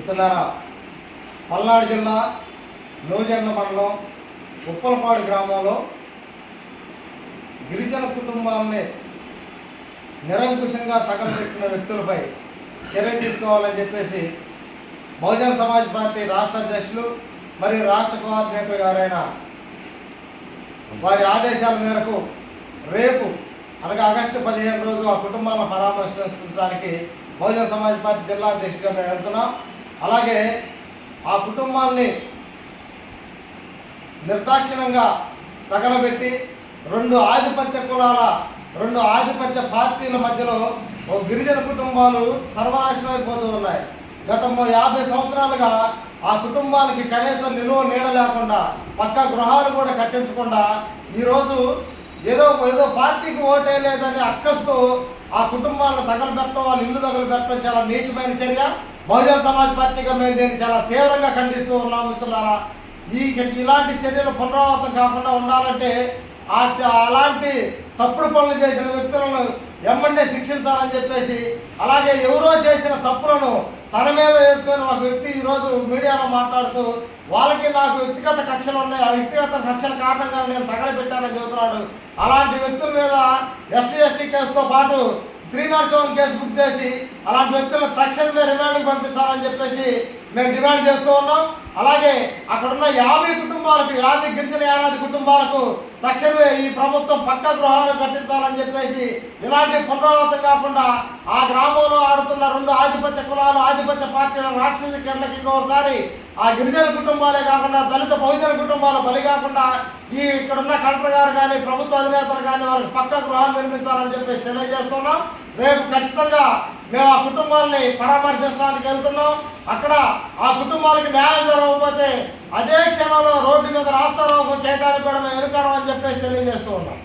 మిత్రులారా పల్నాడు జిల్లా నూజెండ్ల మండలం ఉప్పలపాడు గ్రామంలో గిరిజన కుటుంబాలని నిరంకుశంగా తగలబెట్టిన వ్యక్తులపై చర్య తీసుకోవాలని చెప్పేసి బహుజన సమాజ్ పార్టీ రాష్ట్ర అధ్యక్షులు మరియు రాష్ట్ర కోఆర్డినేటర్ గారైన వారి ఆదేశాల మేరకు రేపు అనగా ఆగస్టు పదిహేను రోజు ఆ కుటుంబాలను పరామర్శించడానికి బహుజన సమాజ్ పార్టీ జిల్లా అధ్యక్షుడిగా మేము వెళ్తున్నాం. అలాగే ఆ కుటుంబాన్ని నిర్దాక్షిణంగా తగలబెట్టి రెండు ఆధిపత్య కులాల రెండు ఆధిపత్య పార్టీల మధ్యలో ఓ గిరిజన కుటుంబాలు సర్వనాశనం అయిపోతూ ఉన్నాయి. గత యాభై సంవత్సరాలుగా ఆ కుటుంబానికి కనీసం నిలువ నీడ లేకుండా పక్క గృహాలు కూడా కట్టించకుండా ఈరోజు ఏదో ఏదో పార్టీకి ఓటే లేదని అక్కస్తూ ఆ కుటుంబాలను తగలబెట్టడం వాళ్ళ ఇల్లు తగలబెట్టడం చాలా నీచమైన చర్య. బహుజన సమాజ్ పార్టీగా మేము దీన్ని చాలా తీవ్రంగా ఖండిస్తూ ఉన్నాం మిత్రులారా. ఈ ఇలాంటి చర్యలు పునరావృతం కాకుండా ఉండాలంటే ఆ చ- అలాంటి తప్పుడు పనులు చేసిన వ్యక్తులను ఎమ్మంటే శిక్షించాలని చెప్పేసి అలాగే ఎవరో చేసిన తప్పులను తన మీద వేసుకొని ఒక వ్యక్తి ఈరోజు మీడియాలో మాట్లాడుతూ వాళ్ళకి నాకు వ్యక్తిగత కక్షలు ఉన్నాయి ఆ వ్యక్తిగత కక్షల కారణంగా నేను తగలబెట్టానని చెబుతున్నాడు. అలాంటి వ్యక్తుల మీద ఎస్సీ ఎస్టీ కేసుతో పాటు three not seven case book చేసి అలాంటి వ్యక్తులను తక్షణమే రిమాండ్కి పంపించాలని చెప్పేసి మేము డిమాండ్ చేస్తూ ఉన్నాం. అలాగే అక్కడున్న యాభై కుటుంబాలకు యాభై గిరిజన యానాది కుటుంబాలకు తక్షణమే ఈ ప్రభుత్వం పక్క గృహాలు కట్టించాలని చెప్పేసి ఇలాంటి పునరావృతం కాకుండా ఆ గ్రామంలో ఆడుతున్న రెండు ఆధిపత్య కులాలు ఆధిపత్య పార్టీల రాక్షస కిందకి ఇంకోసారి ఆ గిరిజన కుటుంబాలే కాకుండా దళిత బహుజన కుటుంబాలు బలి కాకుండా ఈ ఇక్కడున్న కలెక్టర్ గారు కానీ ప్రభుత్వ అధినేతలు కానీ వాళ్ళకి పక్క గృహాలు నిర్మించాలని చెప్పేసి తెలియజేస్తున్నాం. రేపు ఖచ్చితంగా మేము ఆ కుటుంబాలని పరామర్శించడానికి వెళ్తున్నాం. అక్కడ ఆ కుటుంబాలకి న్యాయం జరగకపోతే అదే క్షణంలో రోడ్డు మీద రాస్తారోకం చేయడానికి కూడా మేము వెనుకాడమని చెప్పేసి తెలియజేస్తూ ఉన్నాం.